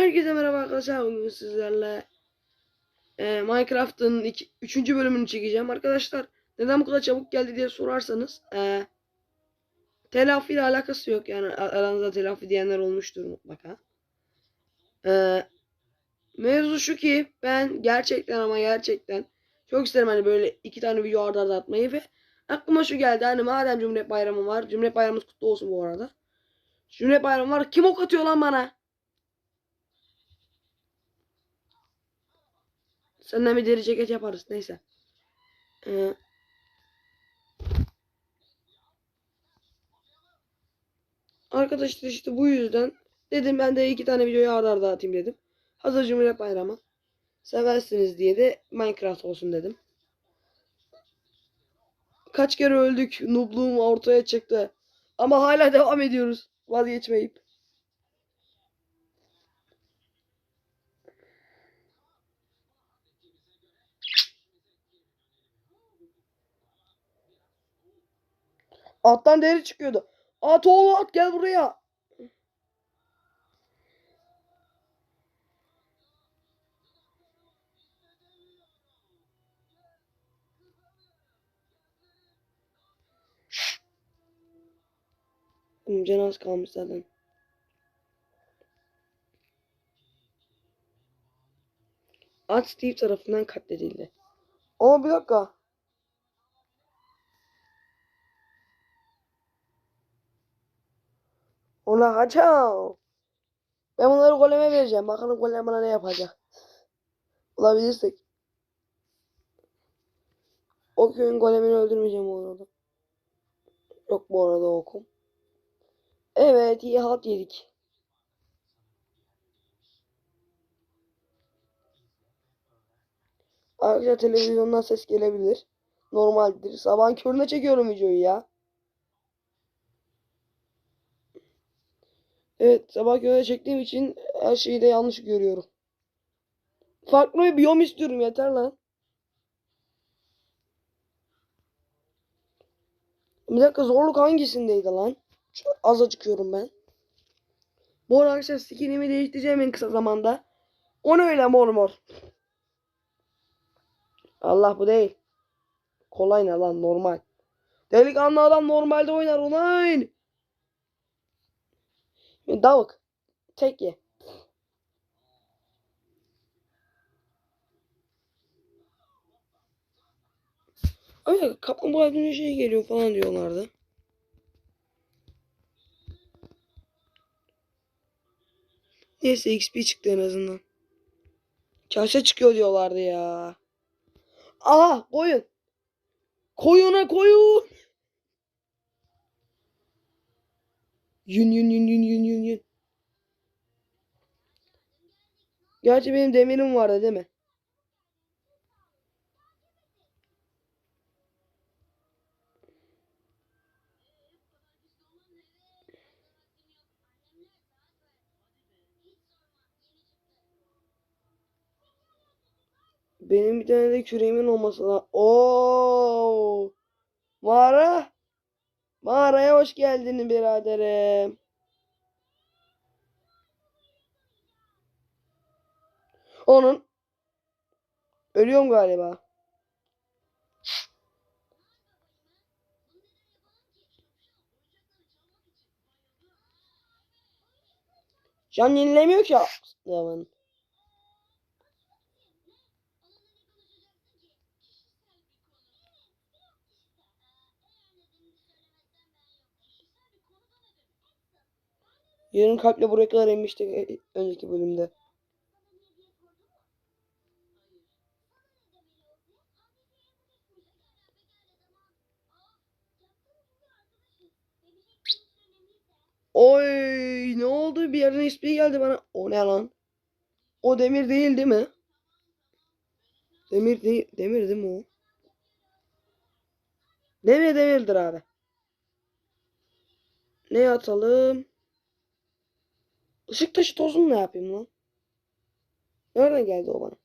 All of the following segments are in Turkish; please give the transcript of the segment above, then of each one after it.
Herkese merhaba arkadaşlar. Bugün sizlerle e, Minecraft'ın 3. bölümünü çekeceğim. Arkadaşlar neden bu kadar çabuk geldi diye sorarsanız e, telafi ile alakası yok. Yani aranızda telafi diyenler olmuştur mutlaka. E, mevzu şu ki ben gerçekten ama gerçekten çok isterim hani böyle iki tane video arda arda atmayı ve aklıma şu geldi. Hani madem Cumhuriyet Bayramı var. Cumhuriyet Bayramımız kutlu olsun bu arada. Cumhuriyet Bayramı var. Kim ok atıyor lan bana? Senden bir deri ceket yaparız. Neyse. Ee, arkadaşlar işte bu yüzden dedim ben de iki tane videoyu arda arda atayım dedim. Hazır Cumhuriyet Bayramı. Seversiniz diye de Minecraft olsun dedim. Kaç kere öldük. Noobluğum ortaya çıktı. Ama hala devam ediyoruz. Vazgeçmeyip. Attan deri çıkıyordu. At oğlu at gel buraya. Can az kalmış zaten. At Steve tarafından katledildi. Ama bir dakika. Ona kaçam. Ben bunları goleme vereceğim. Bakalım golem bana ne yapacak. Bulabilirsek. O köyün golemini öldürmeyeceğim bu arada. Yok bu arada okum. Evet iyi halt yedik. Arkadaşlar televizyondan ses gelebilir. Normaldir. Sabahın körüne çekiyorum videoyu ya. Evet sabah körüne çektiğim için her şeyi de yanlış görüyorum. Farklı bir biyom istiyorum yeter lan. Bir dakika zorluk hangisindeydi lan? Çok az acıkıyorum ben. Bu arada arkadaşlar skinimi değiştireceğim en kısa zamanda. O ne öyle mor mor. Allah bu değil. Kolay ne lan normal. Delikanlı adam normalde oynar ulan. Davuk. Tek ye. Abi kaplumbağa dönüşe şey geliyor falan diyorlardı. Neyse XP çıktı en azından. Kase çıkıyor diyorlardı ya. Aha koyun. Koyuna koyun. Yün yün yün yün yün yün yün. Gerçi benim demirim vardı değil mi? Benim bir tane de küreğimin olması lazım. Oo! Mağara. Mağaraya hoş geldin biraderim. Onun ölüyorum galiba. Can yenilemiyor ki adamın. Yarım kalple buraya kadar inmiştik e, önceki bölümde. Oy ne oldu bir yerden ismi geldi bana. O ne lan? O demir değil değil mi? Demir değil, demir değil mi o? Demir demirdir abi. Ne atalım? Işık taşı tozunu ne yapayım lan? Nereden geldi o bana?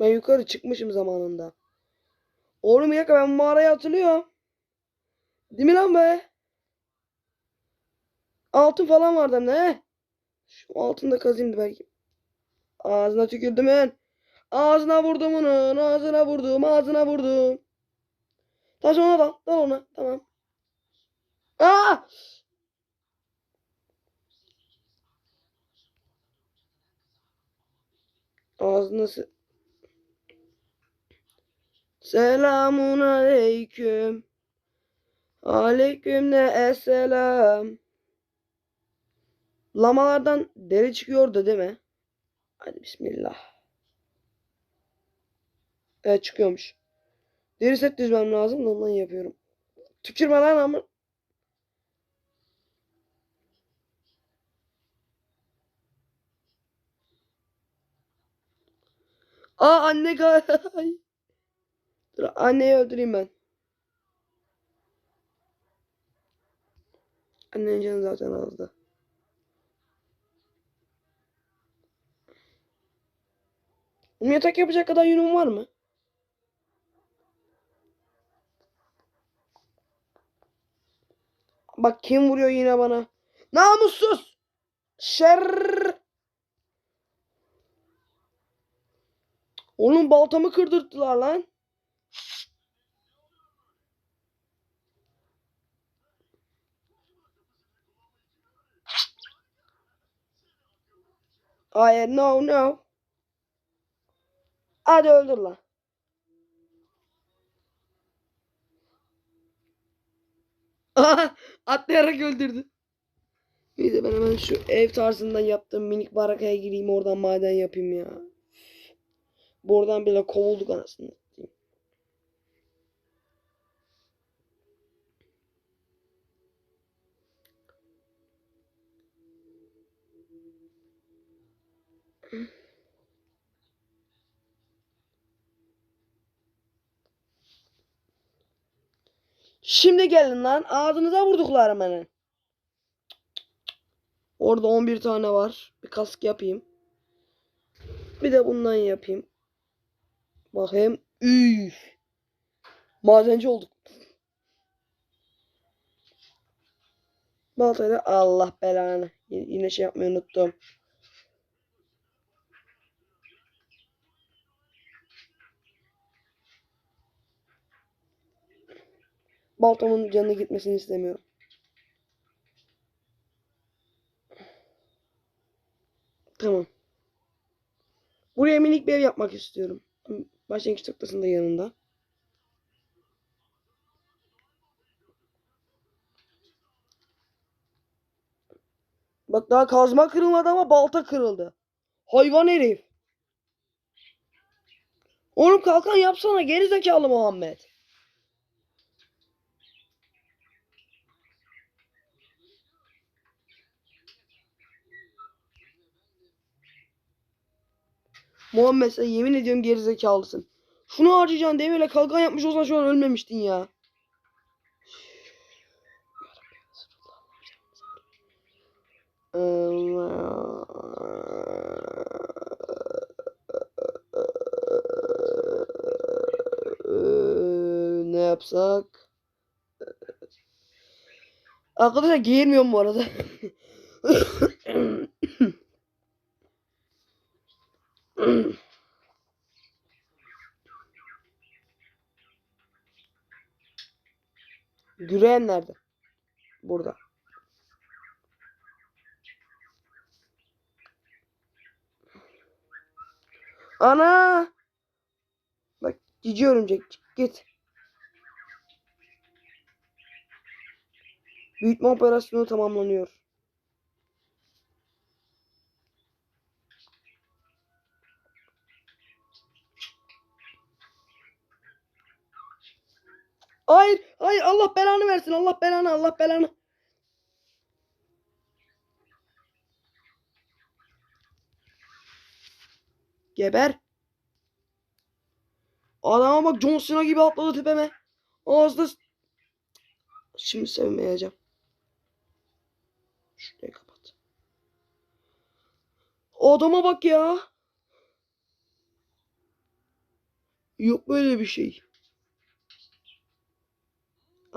Ben yukarı çıkmışım zamanında. Oğlum dakika ben bu mağarayı hatırlıyorum. Değil mi lan be? Altın falan vardı he. Şu altını da kazayım belki. Ağzına tükürdüm ben. Ağzına vurdum onun. Ağzına vurdum. Ağzına vurdum. Taş ona dal. Dal ona. Tamam. Aa! Ağzına sı- Selamun aleyküm. Aleyküm ne esselam. Lamalardan deri çıkıyordu değil mi? Hadi bismillah. Evet çıkıyormuş. Deri set düzmem lazım da ondan yapıyorum. Tükürme lan ama. Aa anne gay. Dur anneyi öldüreyim ben. Annenin canı zaten azdı. Um yatak yapacak kadar yünüm var mı? Bak kim vuruyor yine bana. Namussuz. Şer. Oğlum baltamı kırdırttılar lan. Hayır no no. Hadi öldür lan. Atlayarak öldürdü. Neyse ben hemen şu ev tarzından yaptığım minik barakaya gireyim oradan maden yapayım ya. Buradan bile kovulduk anasını. Şimdi gelin lan. Ağzınıza vurduklarım beni. Orada 11 tane var. Bir kask yapayım. Bir de bundan yapayım. Bakayım. Üf. Madenci olduk. Baltayla Allah belanı. Yine şey yapmayı unuttum. Baltamın canına gitmesini istemiyorum. Tamam. Buraya minik bir ev yapmak istiyorum. Başlangıç noktasında yanında. Bak daha kazma kırılmadı ama balta kırıldı. Hayvan herif. Oğlum kalkan yapsana geri zekalı Muhammed. Muhammed sen yemin ediyorum geri zekalısın. Şunu harcayacaksın demirle kalkan yapmış olsan şu an ölmemiştin ya. Ne yapsak? Arkadaşlar giyinmiyorum bu arada. Güreğen nerede? Burada. Ana! Bak cici örümcek git. Büyütme operasyonu tamamlanıyor. Hayır, hayır Allah belanı versin. Allah belanı, Allah belanı. Geber. Adama bak John Cena gibi atladı tepeme. Ağzına... Şimdi sevmeyeceğim. Şurayı kapat. Adama bak ya. Yok böyle bir şey.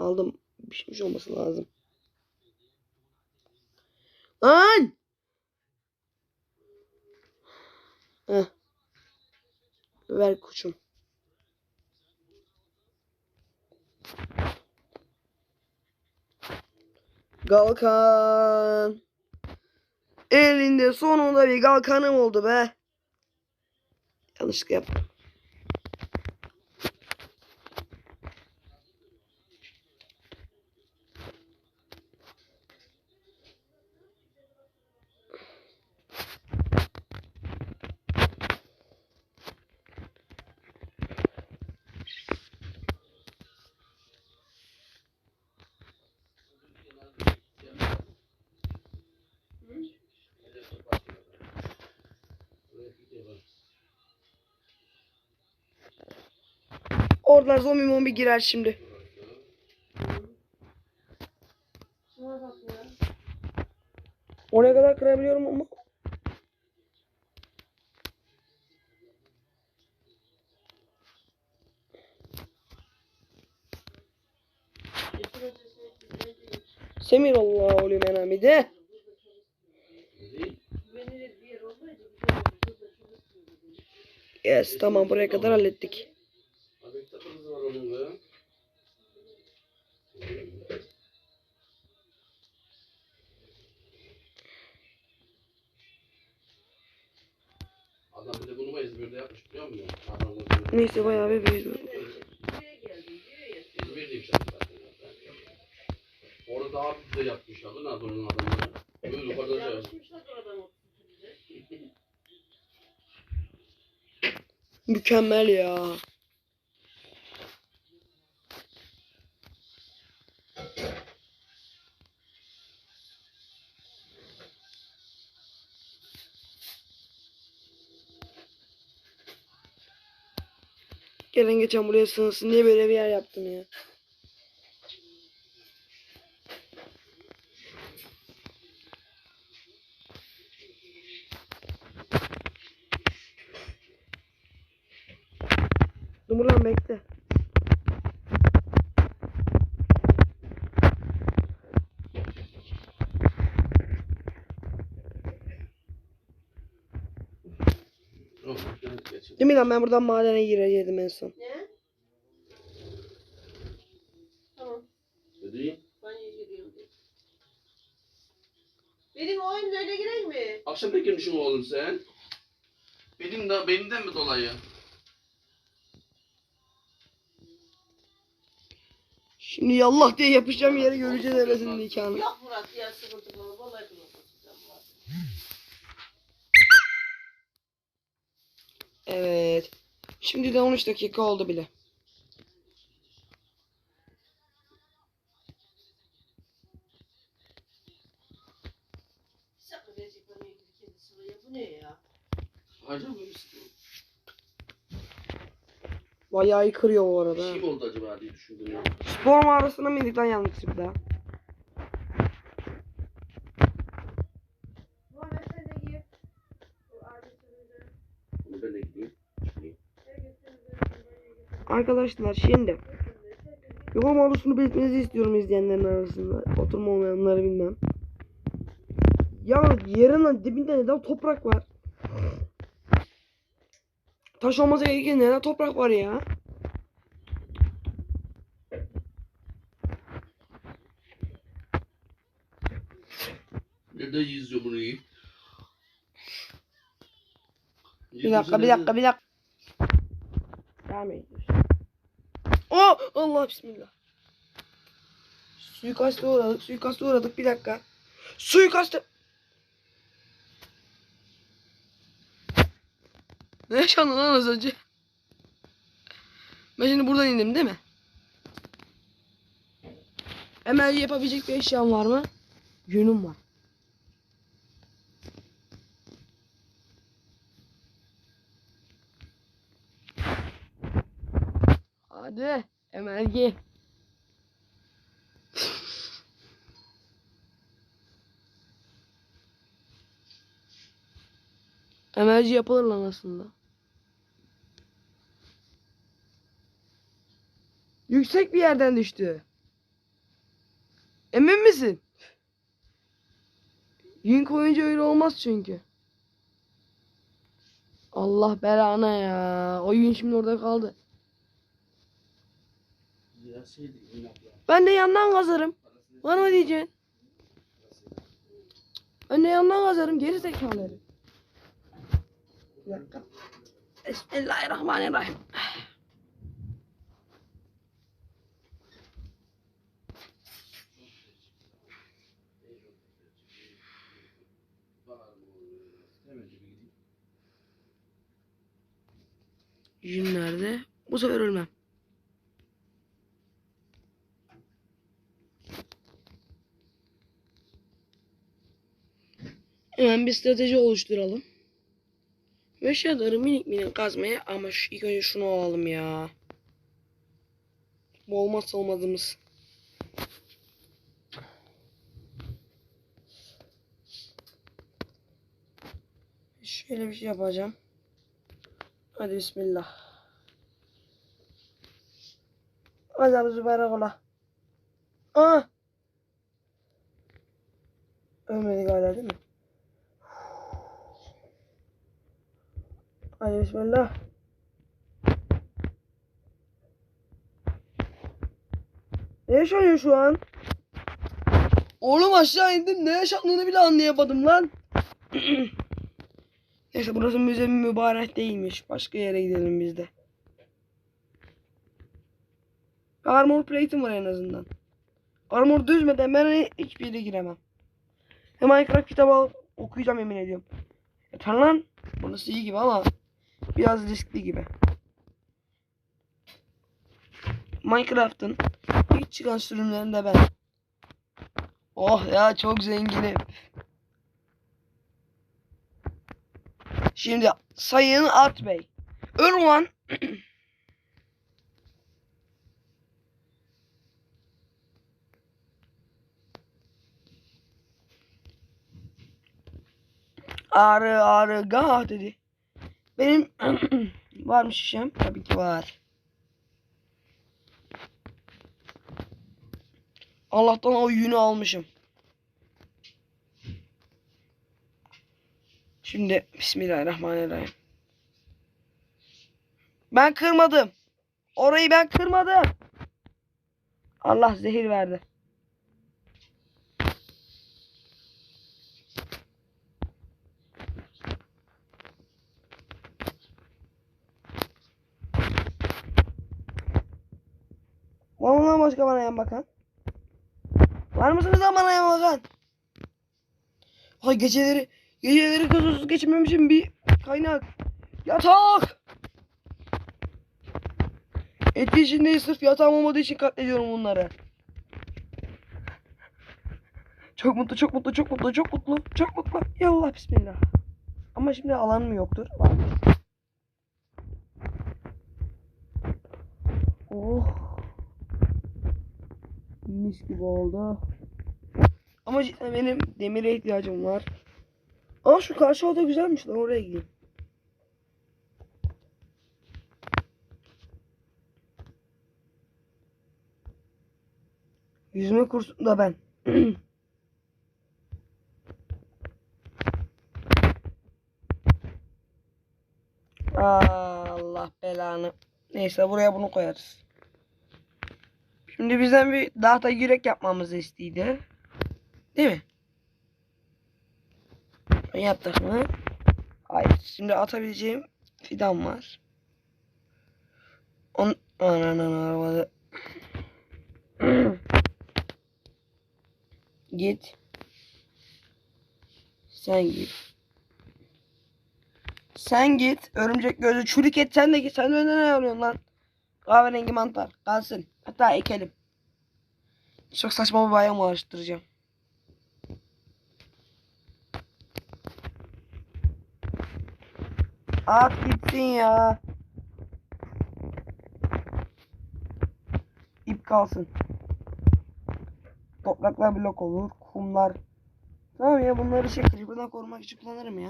aldım. Pişmiş olması lazım. Lan! Heh. Ver koçum. Galkan. Elinde sonunda bir galkanım oldu be. Yanlışlıkla yaptım. Oradan zombi mombi girer şimdi. Oraya kadar kırabiliyorum ama. Semir Allah lümen hamide. Yes tamam buraya kadar hallettik. Mükemmel ya. Gelen geçen buraya sığınsın diye böyle bir yer yaptım ya. Lan ben buradan madene girecektim en son. Ne? Tamam. Dedi. Banyoya giriyorum. Benim oyun öyle gireyim mi? Akşam ne girmişsin oğlum sen? Benim de benimden mi dolayı? Şimdi yallah diye yapışacağım yere göreceğiz evresinin nikahını. Yok Murat ya sıkıntı bana. Vallahi bunu satacağım Murat. Evet. Şimdi de 13 dakika oldu bile. Bir Bayağı iyi kırıyor bu bir arada. şey mi oldu acaba diye düşündüm ya. Spor mağarasına mı indik lan yanlışlıkla? Muhammed sen de gir. Bu adetimize. Onu ben de gideyim. Çıkayım. Arkadaşlar şimdi yorum oluşunu belirtmenizi istiyorum izleyenlerin arasında. Oturma olmayanları bilmem. Ya yerin dibinde neden toprak var? Taş olmasa gerekirken neden toprak var ya? Nerede yüzüyor bunu iyi? Bir dakika bir dakika bir dakika. Devam ediyoruz. Oh Allah bismillah. Suikaste uğradık suikaste uğradık bir dakika. Suikaste. Ne yaşandı lan az önce? Ben şimdi buradan indim değil mi? Hemen yapabilecek bir eşyam var mı? Yünüm var. Hadi emergi. Emerci yapılır lan aslında. Yüksek bir yerden düştü. Emin misin? Yün koyunca öyle olmaz çünkü. Allah belana ya. O yün şimdi orada kaldı. Ben de yandan kazarım. Var mı diyeceksin? Ben de yandan kazarım. Geri zekalı herif. Bir dakika. Bismillahirrahmanirrahim. Yün nerede? Bu sefer ölmem. Hemen bir strateji oluşturalım. Ve şadarı minik minik kazmaya ama şu, ilk önce şunu alalım ya. Bu olmazsa olmazımız. Şöyle bir şey yapacağım. Hadi bismillah. Hadi abi zübeyrak ola. Aa! Ölmedik hala değil mi? Hadi bismillah. Ne yaşanıyor şu an? Oğlum aşağı indim. Ne yaşandığını bile anlayamadım lan. Neyse burası müze mübarek değilmiş. Başka yere gidelim biz de. Armor plate'im var en azından. Armor düzmeden ben hiçbir yere giremem. Hem Minecraft kitabı alıp okuyacağım emin ediyorum. Yeter lan. Burası iyi gibi ama biraz riskli gibi. Minecraft'ın ilk çıkan sürümlerinde ben. Oh ya çok zenginim. Şimdi Sayın At Bey. Irwan Ağrı ağrı gah dedi. Benim var mı şişem? Tabii ki var. Allah'tan o yünü almışım. Şimdi Bismillahirrahmanirrahim. Ben kırmadım. Orayı ben kırmadım. Allah zehir verdi. Var mı lan yan bakan? Var mısınız lan bana yan bakan? Ay geceleri geceleri kızılsız geçirmemişim bir kaynak. Yatak! Et içindeyiz sırf yatağım olmadığı için katlediyorum bunları. Çok mutlu, çok mutlu, çok mutlu, çok mutlu, çok mutlu. Yallah bismillah. Ama şimdi alan mı yoktur? Varmış. Oh. Mis gibi oldu. Ama cidden benim demire ihtiyacım var. Aa şu karşı oda güzelmiş lan oraya gideyim. Yüzme kursunda ben. Allah belanı. Neyse buraya bunu koyarız. Şimdi bizden bir dağda yürek yapmamızı istedi. Değil mi? Yaptık mı? Hayır. Şimdi atabileceğim fidan var. On... Ananın arabada. git. Sen git. Sen git. Örümcek gözü çürük et sen de git. Sen önden ne arıyorsun lan? Kahverengi mantar. Kalsın. Hatta ekelim. Çok saçma bir bayram oluşturacağım. At gitsin ya. İp kalsın. Topraklar blok olur. Kumlar. Tamam ya bunları şey creeper'dan korumak için kullanırım ya.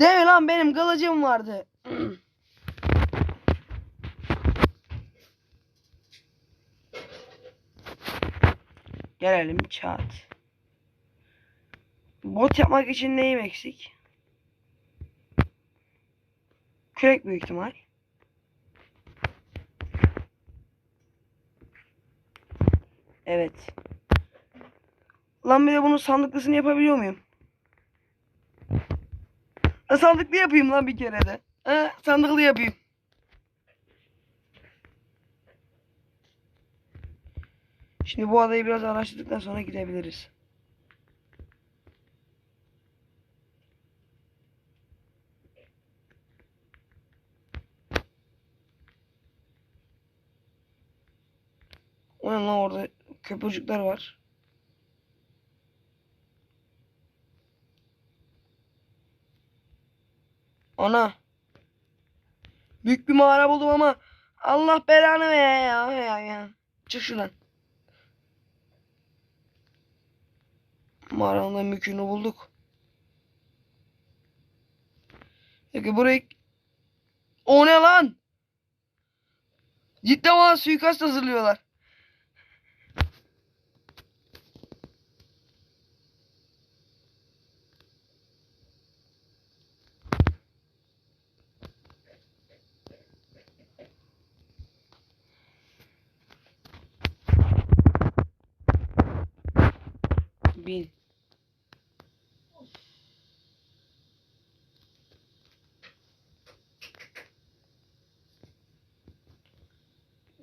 Değil lan benim kılıcım vardı. Gelelim çat. Bot yapmak için neyim eksik? Kürek büyük ihtimal. Evet. Lan bir de bunun sandıklısını yapabiliyor muyum? Ha, sandıklı yapayım lan bir kere de. Ha, sandıklı yapayım. Şimdi bu adayı biraz araştırdıktan sonra gidebiliriz. O lan orada köpürcükler var. Ana. Büyük bir mağara buldum ama Allah belanı ver ya. ya, ya. Çık şuradan. Mağaranın da mülkünü bulduk. Peki burayı... O ne lan? Cidden bana suikast hazırlıyorlar. Bin.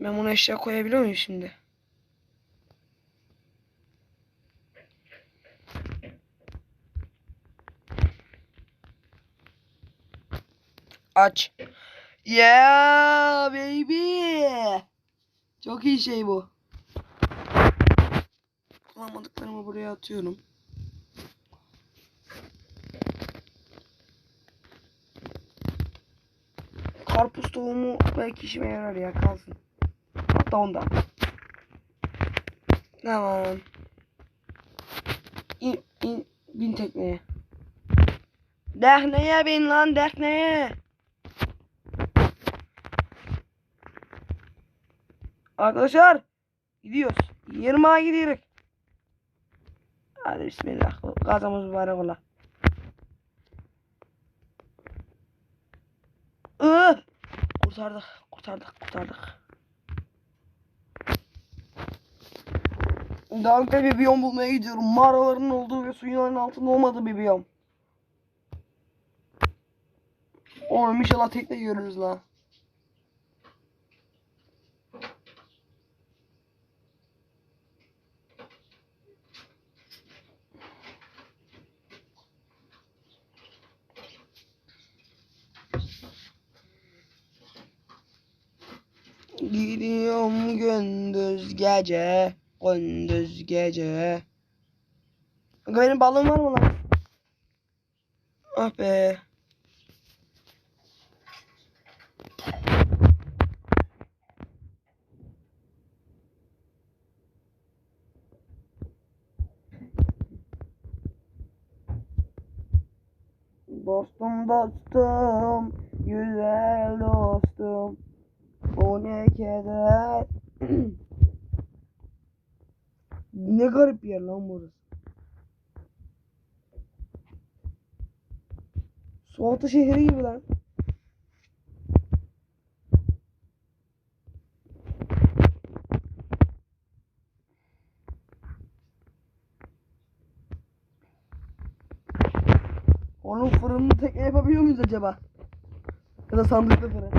Ben bunu eşya koyabiliyor muyum şimdi? Aç. Yeah baby. Çok iyi şey bu. Kullanmadıklarımı buraya atıyorum. Karpuz tohumu belki işime yarar ya kalsın. Hatta ondan. Tamam. İn, in, bin tekneye. Dekneye bin lan dekneye. Arkadaşlar gidiyoruz. 20'a gidiyoruz. Hadi bismillah. Gazamız mübarek ola. Kurtardık, kurtardık, kurtardık. Daha bir biyom bulmaya gidiyorum. Mağaraların olduğu ve suyun altında olmadığı bir biyom. Oğlum inşallah tekne görürüz la. Gidiyorum gündüz gece, gündüz gece. Kanka benim balığım var mı lan? Ah be. Dostum dostum, güzel dostum. Bu ne keder. ne garip bir yer lan burası. Sualtı şehri gibi lan. Onun fırınını tekne yapabiliyor muyuz acaba? Ya da sandıklı fırın.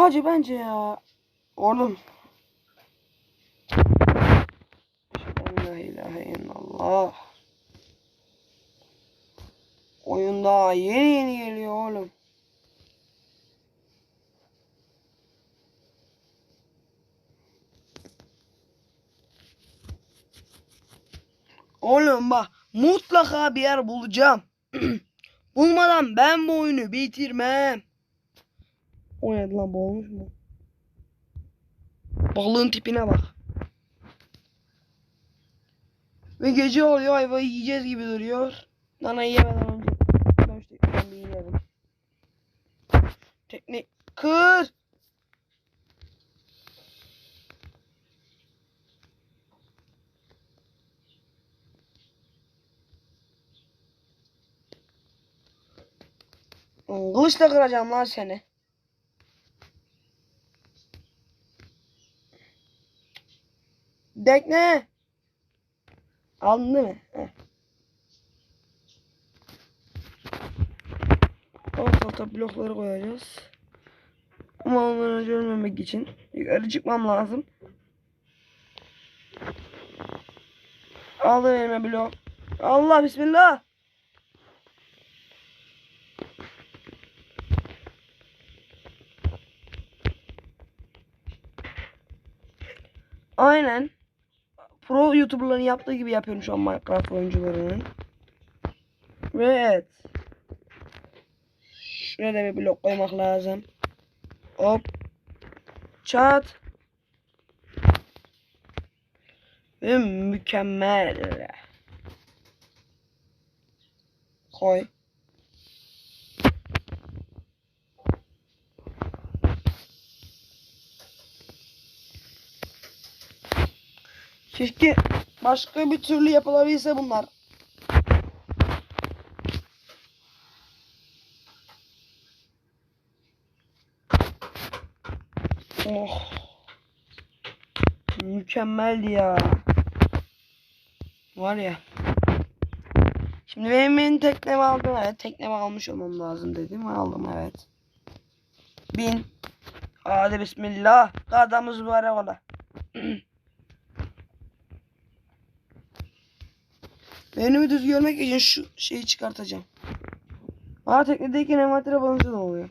Hacı bence ya. Oğlum. La ilahe illallah. Oyun daha yeni yeni geliyor oğlum. Oğlum bak mutlaka bir yer bulacağım. Bulmadan ben bu oyunu bitirmem. O ne lan boğulmuş mu? Balığın tipine bak. Ve gece oluyor ayvayı yiyeceğiz gibi duruyor. Nana yemeden önce ben bir yiyelim. Tekne kır. Kılıçla kıracağım lan seni. Dekne. Aldın değil mi? Heh. Blokları koyacağız. Ama ondan önce ölmemek için yukarı çıkmam lazım. Aldım elime blok. Allah bismillah. Aynen. Pro YouTuber'ların yaptığı gibi yapıyorum şu an Minecraft oyuncularının. Ve evet. Şuraya da bir blok koymak lazım. Hop. Çat. Ve mükemmel. Koy. Keşke başka bir türlü yapılabilse bunlar. Oh. Mükemmeldi ya. Var ya. Şimdi benim benim teknemi aldım. Evet teknemi almış olmam lazım dedim. Aldım evet. Bin. Hadi bismillah. Kadamız mübarek ola. Önümü düz görmek için şu şeyi çıkartacağım. Aa teknedeyken envantere basınca ne oluyor?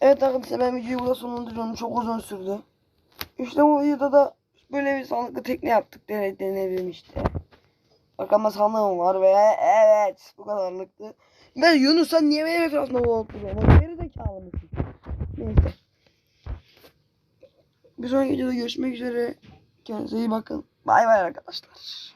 Evet arkadaşlar ben videoyu burada sonlandırıyorum. Çok uzun sürdü. İşte bu videoda da böyle bir sağlıklı tekne yaptık. Dene, deneyelim işte. Arkama sandığım var ve evet bu kadarlıktı. Ben Yunus sen niye benim etrafıma voltluyorsun? Geri zekalı mısın? Neyse. Bir sonraki videoda görüşmek üzere. Kendinize iyi bakın. Bay bay arkadaşlar.